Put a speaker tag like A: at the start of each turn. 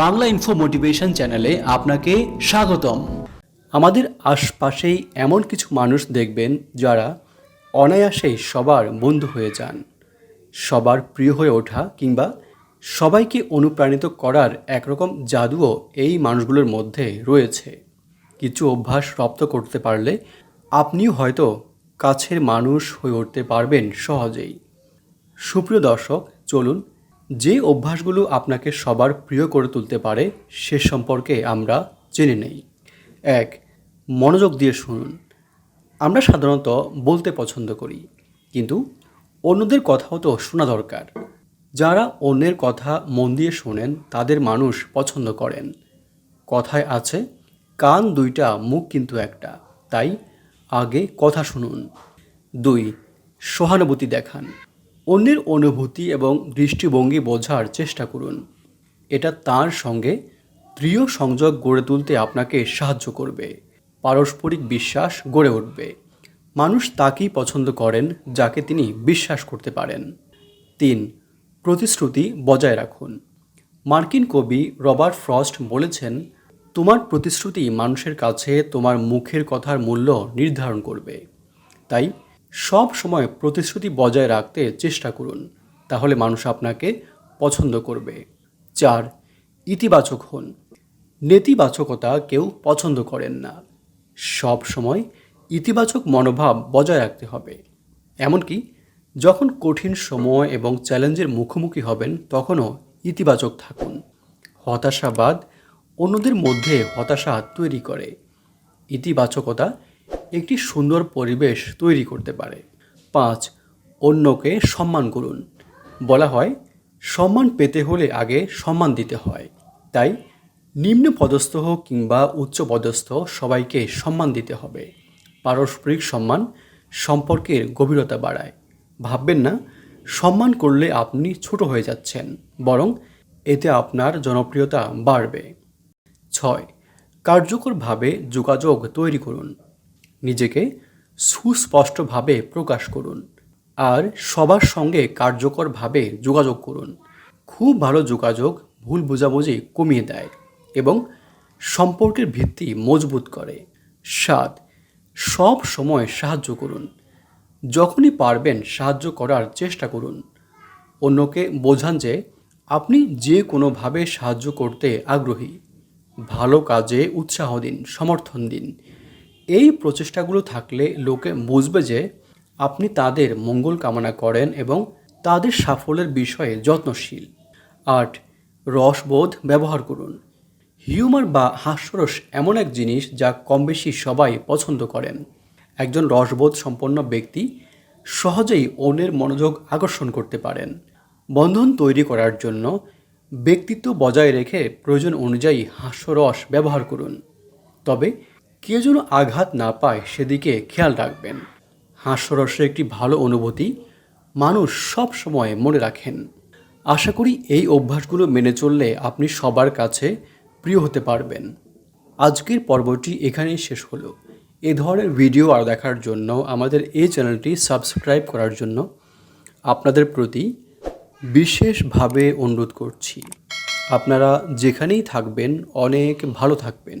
A: Bangla info motivation চ্যানেলে আপনাকে স্বাগতম। আমাদের আশপাশেই এমন কিছু মানুষ দেখবেন যারা অনায়াসেই সবার বন্ধু হয়ে যান, সবার প্রিয় হয়ে ওঠা কিংবা সবাইকে অনুপ্রাণিত করার একরকম জাদুও এই মানুষগুলোর মধ্যে রয়েছে। কিছু অভ্যাস রপ্ত করতে পারলে আপনিও হয়তো কাছের মানুষ হয়ে উঠতে পারবেন সহজেই। সুপ্রিয় দর্শক, চলুন যে অভ্যাসগুলো আপনাকে সবার প্রিয় করে তুলতে পারে, সে সম্পর্কে আমরা জেনে নেই। এক, মনোযোগ দিয়ে শুনুন। আমরা সাধারণত বলতে পছন্দ করি, কিন্তু অন্যদের কথাও তো শোনা দরকার। যারা অন্যের কথা মন দিয়ে শোনেন, তাদের মানুষ পছন্দ করেন। কথায় আছে, কান দুইটা, মুখ কিন্তু একটা। তাই আগে কথা শুনুন। দুই, সহানুভূতি দেখান। অন্যের অনুভূতি এবং দৃষ্টিভঙ্গি বোঝার চেষ্টা করুন। এটা তার সঙ্গে দৃঢ় সংযোগ গড়ে তুলতে আপনাকে সাহায্য করবে। পারস্পরিক বিশ্বাস গড়ে উঠবে। মানুষ তাকেই পছন্দ করেন যাকে তিনি বিশ্বাস করতে পারেন। তিন, প্রতিশ্রুতি বজায় রাখুন। মার্কিন কবি রবার্ট ফ্রস্ট বলেছেন, তোমার প্রতিশ্রুতি মানুষের কাছে তোমার মুখের কথার মূল্য নির্ধারণ করবে। তাই সব সময় প্রতিশ্রুতি বজায় রাখতে চেষ্টা করুন, তাহলে মানুষ আপনাকে পছন্দ করবে। চার, ইতিবাচক হন। নেতিবাচকতা কেউ পছন্দ করেন না। সব সময় ইতিবাচক মনোভাব বজায় রাখতে হবে। এমনকি যখন কঠিন সময় এবং চ্যালেঞ্জের মুখোমুখি হবেন, তখনও ইতিবাচক থাকুন। হতাশাবাদ অন্যদের মধ্যে হতাশা তৈরি করে। ইতিবাচকতা একটি সুন্দর পরিবেশ তৈরি করতে পারে। পাঁচ, অন্যকে সম্মান করুন। বলা হয়, সম্মান পেতে হলে আগে সম্মান দিতে হয়। তাই, নিম্ন পদস্থ হোক কিংবা উচ্চ পদস্থ সবাইকে সম্মান দিতে হবে। পারস্পরিক সম্মান সম্পর্কের গভীরতা বাড়ায়। ভাববেন না, সম্মান করলে আপনি ছোট হয়ে যাচ্ছেন, বরং এতে আপনার জনপ্রিয়তা বাড়বে। ছয়, কার্যকরভাবে যোগাযোগ তৈরি করুন। নিজেকে সুস্পষ্টভাবে প্রকাশ করুন আর সবার সঙ্গে কার্যকরভাবে যোগাযোগ করুন। খুব ভালো যোগাযোগ ভুল বোঝাবুঝি কমিয়ে দেয় এবং সম্পর্কের ভিত্তি মজবুত করে। সাত, সব সময় সাহায্য করুন। যখনই পারবেন সাহায্য করার চেষ্টা করুন। অন্যকে বোঝান যে আপনি যে কোনোভাবে সাহায্য করতে আগ্রহী। ভালো কাজে উৎসাহ দিন, সমর্থন দিন। এই প্রচেষ্টাগুলো থাকলে লোকে বুঝবে যে আপনি তাদের মঙ্গল কামনা করেন এবং তাদের সাফল্যের বিষয়ে যত্নশীল। আট, রসবোধ ব্যবহার করুন। হিউমার বা হাস্যরস এমন এক জিনিস যা কম বেশি সবাই পছন্দ করেন। একজন রসবোধ সম্পন্ন ব্যক্তি সহজেই অন্যের মনোযোগ আকর্ষণ করতে পারেন। বন্ধন তৈরি করার জন্য ব্যক্তিত্ব বজায় রেখে প্রয়োজন অনুযায়ী হাস্যরস ব্যবহার করুন। তবে কেউ যেন আঘাত না পায় সেদিকে খেয়াল রাখবেন। হাস্যরসের একটি ভালো অনুভূতি মানুষ সব সময় মনে রাখেন। আশা করি এই অভ্যাসগুলো মেনে চললে আপনি সবার কাছে প্রিয় হতে পারবেন। আজকের পর্বটি এখানেই শেষ হলো। এ ধরনের ভিডিও আর দেখার জন্য আমাদের এই চ্যানেলটি সাবস্ক্রাইব করার জন্য আপনাদের প্রতি বিশেষভাবে অনুরোধ করছি। আপনারা যেখানেই থাকবেন, অনেক ভালো থাকবেন।